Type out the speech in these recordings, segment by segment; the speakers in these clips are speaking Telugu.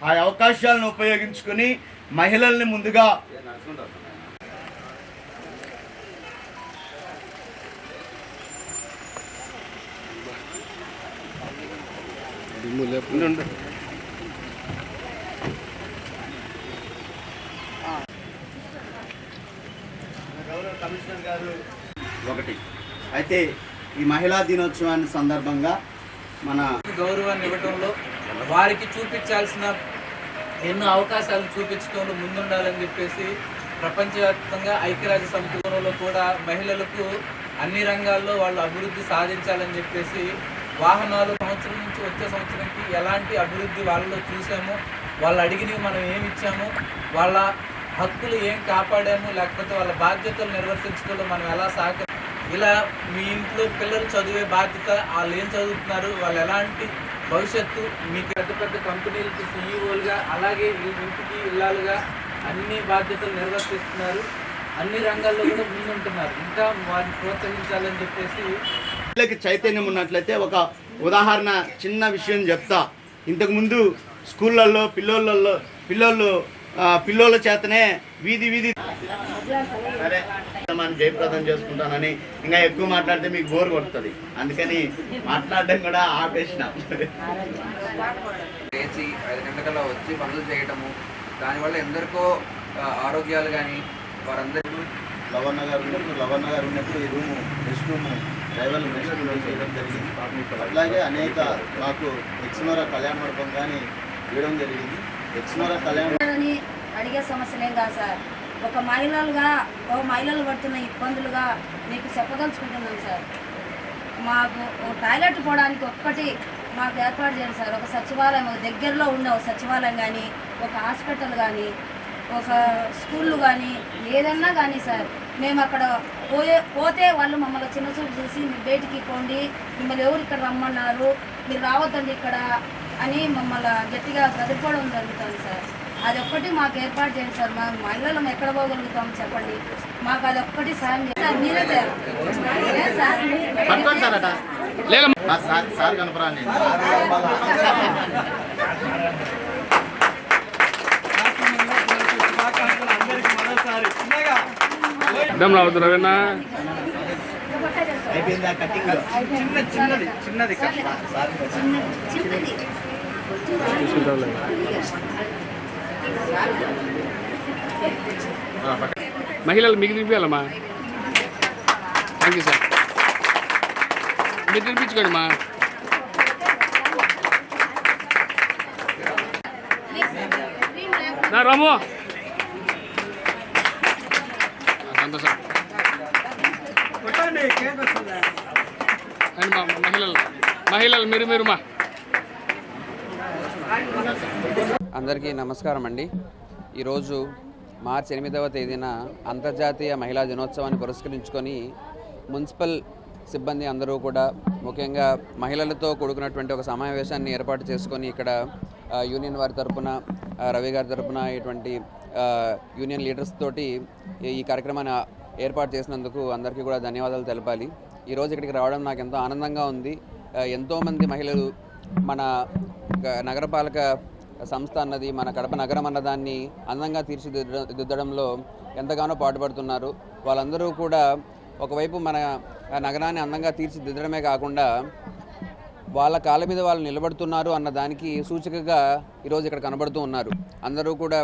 ఆ అవకాశాలను ఉపయోగించుకొని మహిళల్ని ముందుగా ఉండు. గౌరవ కమిషనర్ గారు ఒకటి అయితే ఈ మహిళా దినోత్సవాన్ని సందర్భంగా మన గౌరవాన్ని ఇవ్వటంలో వారికి చూపించాల్సిన ఎన్నో అవకాశాలు చూపించడంలో ముందుండాలని చెప్పేసి ప్రపంచవ్యాప్తంగా ఐక్యరాజ్య సమితిలో కూడా మహిళలకు అన్ని రంగాల్లో వాళ్ళు అభివృద్ధి సాధించాలని చెప్పేసి వాహనాలు సంవత్సరం నుంచి వచ్చే సంవత్సరంకి ఎలాంటి అభివృద్ధి వాళ్ళలో చూసాము వాళ్ళు అడిగినవి మనం ఏమి ఇచ్చామో వాళ్ళ హక్కులు ఏం కాపాడాము లేకపోతే వాళ్ళ బాధ్యతలు నిర్వర్తించడంలో మనం ఎలా సాక ఇలా మీ ఇంట్లో పిల్లలు చదివే బాధ్యత వాళ్ళు ఏం చదువుతున్నారు వాళ్ళు ఎలాంటి భవిష్యత్తు మీకు పెద్ద పెద్ద కంపెనీలకి సీఈఓలుగా అలాగే ఈ ఇంటికి ఇల్లాలుగా అన్ని బాధ్యతలు నిర్వర్తిస్తున్నారు. అన్ని రంగాల్లో కూడా ముందుంటున్నారు. ఇంకా వారిని ప్రోత్సహించాలని చెప్పేసి పిల్లలకి చైతన్యం ఉన్నట్లయితే ఒక ఉదాహరణ చిన్న విషయం చెప్తా. ఇంతకుముందు స్కూళ్ళల్లో పిల్లోళ్ళల్లో పిల్లోళ్ళు పిల్లోళ్ళ చేతనే వీధి వీధి సరే మనం జయప్రదం చేసుకుంటానని ఇంకా ఎక్కువ మాట్లాడితే మీకు బోర్ కొడుతుంది. అందుకని మాట్లాడడం కూడా ఆపేసిన. లేచి ఐదు గంటకల్లా వచ్చి పనులు చేయటము దానివల్ల ఎందరికో ఆరోగ్యాలు కానీ వారందరూ లవణ గారు ఉన్నప్పుడు లవణ గారు ఉన్నప్పుడు ఈ రూము రెస్ట్ రూమ్ డ్రైవర్లు రూమ్ చేయడం జరిగింది. అట్లాగే అనేక మాకు ఎక్స్నోరా కళ్యాణ మండపం కానీ ఇవ్వడం జరిగింది. ఎక్స్నోరా కళ్యాణ అని అడిగే సమస్యలేం కాదు సార్. ఒక మహిళలుగా ఒక మహిళలు పడుతున్న ఇబ్బందులుగా మీకు చెప్పదలుచుకుంటున్నాను సార్. మాకు ఓ టాయిలెట్ పోవడానికి ఒక్కటి మాకు ఏర్పాటు చేయండి సార్. ఒక సచివాలయం దగ్గరలో ఉన్న ఒక సచివాలయం కానీ ఒక హాస్పిటల్ కానీ ఒక స్కూళ్ళు కానీ ఏదన్నా కానీ సార్. మేము అక్కడ పోయే పోతే వాళ్ళు మమ్మల్ని చిన్న చూపు చూసి మీరు బయటికి పోండి మిమ్మల్ని ఎవరు ఇక్కడ రమ్మన్నారు మీరు రావద్దండి ఇక్కడ అని మమ్మల్ని గట్టిగా గదుపుకోవడం జరుగుతుంది సార్. అది ఒక్కటి మాకు ఏర్పాటు చేయండి సార్. మా మహిళలు ఎక్కడ పోగలుగుతాం చెప్పండి. మాకు అది ఒక్కటి సాయం సార్ మీరే చేయాలి ఏ సార్? సార్ కనపరాండి అయిపోయిందా కటింగ్? చిన్న చిన్నది చిన్నది చిన్నది మహిళలు మీకు తినిపించాలమ్మా థ్యాంక్ యూ సార్ మీరు తినిపించుకోండి మా. నా రాము. సంతోషం. అండి మా మహిళలు మహిళలు మీరు మీరు మా. అందరికీ నమస్కారం అండి. ఈరోజు మార్చి ఎనిమిదవ తేదీన అంతర్జాతీయ మహిళా దినోత్సవాన్ని పురస్కరించుకొని మున్సిపల్ సిబ్బంది అందరూ కూడా ముఖ్యంగా మహిళలతో కూడుకున్నటువంటి ఒక సమావేశాన్ని ఏర్పాటు చేసుకొని ఇక్కడ యూనియన్ వారి తరపున రవి గారి తరపున ఇటువంటి యూనియన్ లీడర్స్ తోటి ఈ- కార్యక్రమాన్ని ఏర్పాటు చేసినందుకు అందరికీ కూడా ధన్యవాదాలు తెలపాలి. ఈరోజు ఇక్కడికి రావడం నాకు ఎంతో ఆనందంగా ఉంది. ఎంతోమంది మహిళలు మన నగరపాలక సంస్థ అన్నది మన కడప నగరం అన్నదాన్ని అందంగా తీర్చిదిద్దడంలో ఎంతగానో పాటుపడుతున్నారు. వాళ్ళందరూ కూడా ఒకవైపు మన నగరాన్ని అందంగా తీర్చిదిద్దడమే కాకుండా వాళ్ళ కాళ్ళ మీద వాళ్ళు నిలబడుతున్నారు అన్న దానికి సూచికగా ఈరోజు ఇక్కడ కనబడుతూ ఉన్నారు. అందరూ కూడా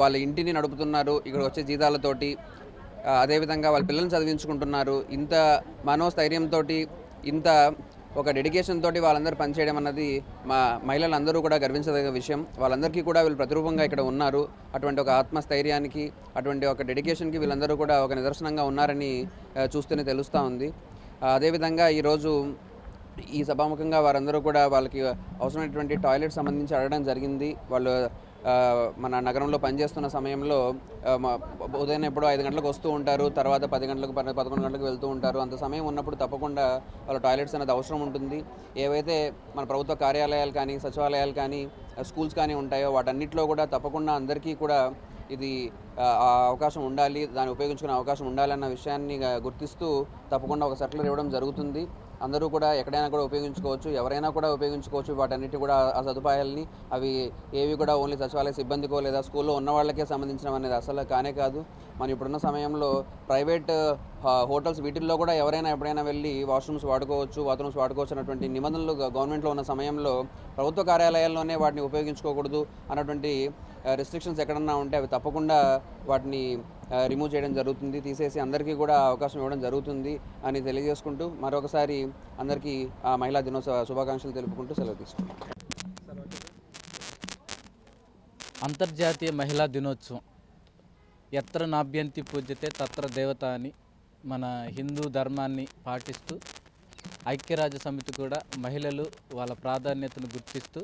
వాళ్ళ ఇంటిని నడుపుతున్నారు ఇక్కడ వచ్చే జీతాలతోటి. అదేవిధంగా వాళ్ళ పిల్లల్ని చదివించుకుంటున్నారు. ఇంత మనోస్థైర్యంతో ఇంత ఒక డెడికేషన్ తోటి వాళ్ళందరూ పనిచేయడం అన్నది మా మహిళలందరూ కూడా గర్వించదగిన విషయం. వాళ్ళందరికీ కూడా వీళ్ళు ప్రతిరూపంగా ఇక్కడ ఉన్నారు. అటువంటి ఒక ఆత్మస్థైర్యానికి అటువంటి ఒక డెడికేషన్కి వీళ్ళందరూ కూడా ఒక నిదర్శనంగా ఉన్నారని చూస్తేనే చూస్తూనే తెలుస్తూ ఉంది. అదేవిధంగా ఈరోజు ఈ సభాముఖంగా వారందరూ కూడా వాళ్ళకి అవసరమైనటువంటి టాయిలెట్ సంబంధించి అడగడం జరిగింది. వాళ్ళు మన నగరంలో పనిచేస్తున్న సమయంలో ఉదయం ఎప్పుడో ఐదు గంటలకు వస్తూ ఉంటారు తర్వాత పది గంటలకు పదకొండు గంటలకు వెళ్తూ ఉంటారు. అంత సమయం ఉన్నప్పుడు తప్పకుండా వాళ్ళ టాయిలెట్స్ అనేది అవసరం ఉంటుంది. ఏవైతే మన ప్రభుత్వ కార్యాలయాలు కానీ సచివాలయాలు కానీ స్కూల్స్ కానీ ఉంటాయో వాటన్నిటిలో కూడా తప్పకుండా అందరికీ కూడా ఇది ఆ, అవకాశం ఉండాలి దాన్ని ఉపయోగించుకునే అవకాశం ఉండాలన్న విషయాన్ని గుర్తిస్తూ తప్పకుండా ఒక సర్కులర్ ఇవ్వడం జరుగుతుంది. అందరూ కూడా ఎక్కడైనా కూడా ఉపయోగించుకోవచ్చు ఎవరైనా కూడా ఉపయోగించుకోవచ్చు. వాటన్నిటి కూడా ఆ సదుపాయాలని అవి ఏవి కూడా ఓన్లీ సచివాలయ సిబ్బందికో లేదా స్కూల్లో ఉన్న వాళ్ళకే సంబంధించినవి అనేది అసలు కానే కాదు. మనం ఇప్పుడున్న సమయంలో ప్రైవేట్ హోటల్స్ వీటిల్లో కూడా ఎవరైనా ఎప్పుడైనా వెళ్ళి వాష్రూమ్స్ వాడుకోవచ్చు బాత్రూమ్స్ వాడుకోవచ్చు అన్నటువంటి నిబంధనలు గవర్నమెంట్లో ఉన్న సమయంలో ప్రభుత్వ కార్యాలయాల్లోనే వాటిని ఉపయోగించుకోకూడదు అన్నటువంటి రెస్ట్రిక్షన్స్ ఎక్కడన్నా ఉంటే అవి తప్పకుండా వాటిని రిమూవ్ చేయడం జరుగుతుంది. తీసేసి అందరికీ కూడా అవకాశం ఇవ్వడం జరుగుతుంది అని తెలియజేసుకుంటూ మరొకసారి అందరికీ ఆ మహిళా దినోత్సవ శుభాకాంక్షలు తెలుపుకుంటూ సెలవు తీసుకుంటాం అంతర్జాతీయ మహిళా దినోత్సవం. ఎత్ర నాభ్యంతి పూజ్యతే తత్ర దేవత అని మన హిందూ ధర్మాన్ని పాటిస్తూ ఐక్యరాజ్య సమితి కూడా మహిళలు వాళ్ళ ప్రాధాన్యతను గుర్తిస్తూ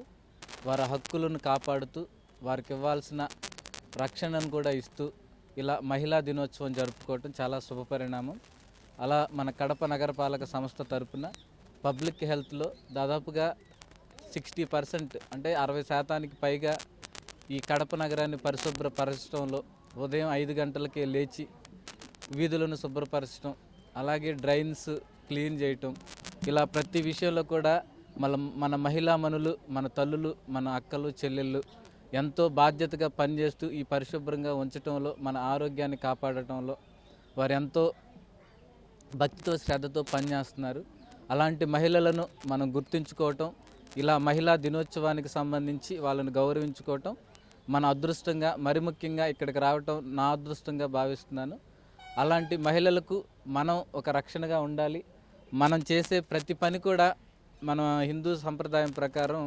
వారి హక్కులను కాపాడుతూ వారికి ఇవ్వాల్సిన రక్షణను కూడా ఇస్తూ ఇలా మహిళా దినోత్సవం జరుపుకోవటం చాలా శుభపరిణామం అలా మన కడప నగరపాలక సంస్థ తరపున పబ్లిక్ హెల్త్లో దాదాపుగా సిక్స్టీ పర్సెంట్ అంటే అరవై శాతానికి పైగా ఈ కడప నగరాన్ని పరిశుభ్రపరచడంలో ఉదయం ఐదు గంటలకే లేచి వీధులను శుభ్రపరచడం అలాగే డ్రైన్స్ క్లీన్ చేయటం. ఇలా ప్రతి విషయంలో కూడా మన మన మహిళా మనులు మన తల్లులు మన అక్కలు చెల్లెళ్ళు ఎంతో బాధ్యతగా పనిచేస్తూ ఈ పరిశుభ్రంగా ఉంచటంలో మన ఆరోగ్యాన్ని కాపాడటంలో వారు ఎంతో భక్తితో శ్రద్ధతో పనిచేస్తున్నారు. అలాంటి మహిళలను మనం గుర్తుంచుకోవటం ఇలా మహిళా దినోత్సవానికి సంబంధించి వాళ్ళని గౌరవించుకోవటం మన అదృష్టంగా మరి ముఖ్యంగా ఇక్కడికి రావటం నా అదృష్టంగా భావిస్తున్నాను. అలాంటి మహిళలకు మనం ఒక రక్షణగా ఉండాలి. మనం చేసే ప్రతి పని కూడా మన హిందూ సంప్రదాయం ప్రకారం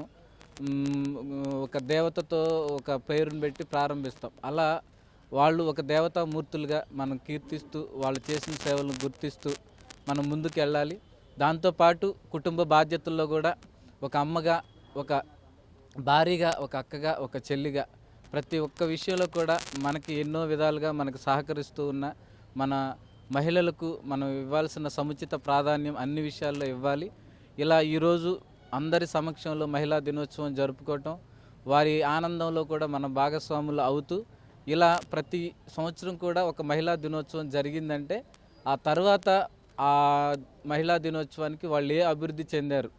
ఒక దేవతతో ఒక పేరును పెట్టి ప్రారంభిస్తాం. అలా వాళ్ళు ఒక దేవతామూర్తులుగా మనం కీర్తిస్తూ వాళ్ళు చేసిన సేవలను గుర్తిస్తూ మనం ముందుకు వెళ్ళాలి దాంతోపాటు కుటుంబ బాధ్యతల్లో కూడా ఒక అమ్మగా ఒక భారీగా ఒక అక్కగా ఒక చెల్లిగా ప్రతి ఒక్క విషయంలో కూడా మనకి ఎన్నో విధాలుగా మనకు సహకరిస్తూ ఉన్న మన మహిళలకు మనం ఇవ్వాల్సిన సముచిత ప్రాధాన్యం అన్ని విషయాల్లో ఇవ్వాలి. ఇలా ఈరోజు అందరి సమక్షంలో మహిళా దినోత్సవం జరుపుకోవటం వారి ఆనందంలో కూడా మన భాగస్వాములు అవుతూ ఇలా ప్రతి సంవత్సరం కూడా ఒక మహిళా దినోత్సవం జరిగిందంటే ఆ తర్వాత ఆ మహిళా దినోత్సవానికి వాళ్ళు ఏ అభివృద్ధి చెందారు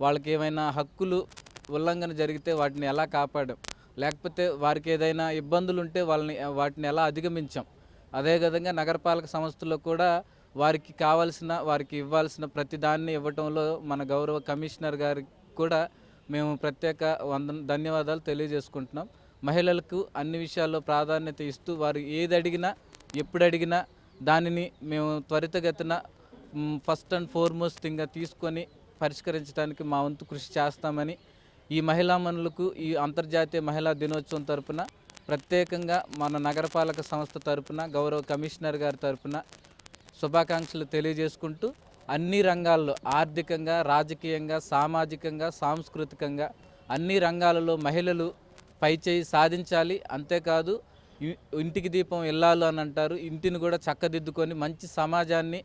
వాళ్ళకి ఏమైనా హక్కులు ఉల్లంఘన జరిగితే వాటిని ఎలా కాపాడాం లేకపోతే వారికి ఏదైనా ఇబ్బందులు ఉంటే వాళ్ళని వాటిని ఎలా అధిగమించాం. అదేవిధంగా నగరపాలక సంస్థలో కూడా వారికి కావాల్సిన వారికి ఇవ్వాల్సిన ప్రతి దాన్ని ఇవ్వటంలో మన గౌరవ కమిషనర్ గారికి కూడా మేము ప్రత్యేక వంద ధన్యవాదాలు తెలియజేసుకుంటున్నాం. మహిళలకు అన్ని విషయాల్లో ప్రాధాన్యత ఇస్తూ వారు ఏది అడిగినా ఎప్పుడు అడిగినా దానిని మేము త్వరితగతిన ఫస్ట్ అండ్ ఫోర్మోస్ట్ థింగ్గా తీసుకొని పరిష్కరించడానికి మా వంతు కృషి చేస్తామని ఈ మహిళా మనులకు ఈ అంతర్జాతీయ మహిళా దినోత్సవం తరపున ప్రత్యేకంగా మన నగరపాలక సంస్థ తరపున గౌరవ కమిషనర్ గారి తరపున శుభాకాంక్షలు తెలియజేసుకుంటూ అన్ని రంగాల్లో ఆర్థికంగా రాజకీయంగా సామాజికంగా సాంస్కృతికంగా అన్ని రంగాలలో మహిళలు పైచేయి సాధించాలి. అంతేకాదు ఇంటికి దీపం ఇల్లాలు అని అంటారు. ఇంటిని కూడా చక్కదిద్దుకొని మంచి సమాజాన్ని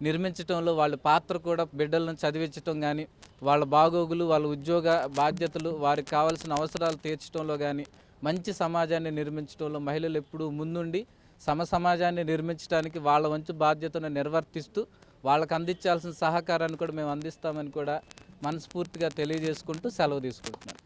నిర్మించడంలో వాళ్ళ పాత్ర కూడా బిడ్డలను చదివించడం కానీ వాళ్ళ బాగోగులు వాళ్ళ ఉద్యోగ బాధ్యతలు వారికి కావాల్సిన అవసరాలు తీర్చడంలో కానీ మంచి సమాజాన్ని నిర్మించడంలో మహిళలు ఎప్పుడూ ముందుండి సమ సమాజాన్ని నిర్మించడానికి వాళ్ళ వంతు బాధ్యతను నిర్వర్తిస్తూ వాళ్ళకు అందించాల్సిన సహకారాన్ని కూడా మేము అందిస్తామని కూడా మనస్ఫూర్తిగా తెలియజేసుకుంటూ సెలవు తీసుకుంటున్నాను.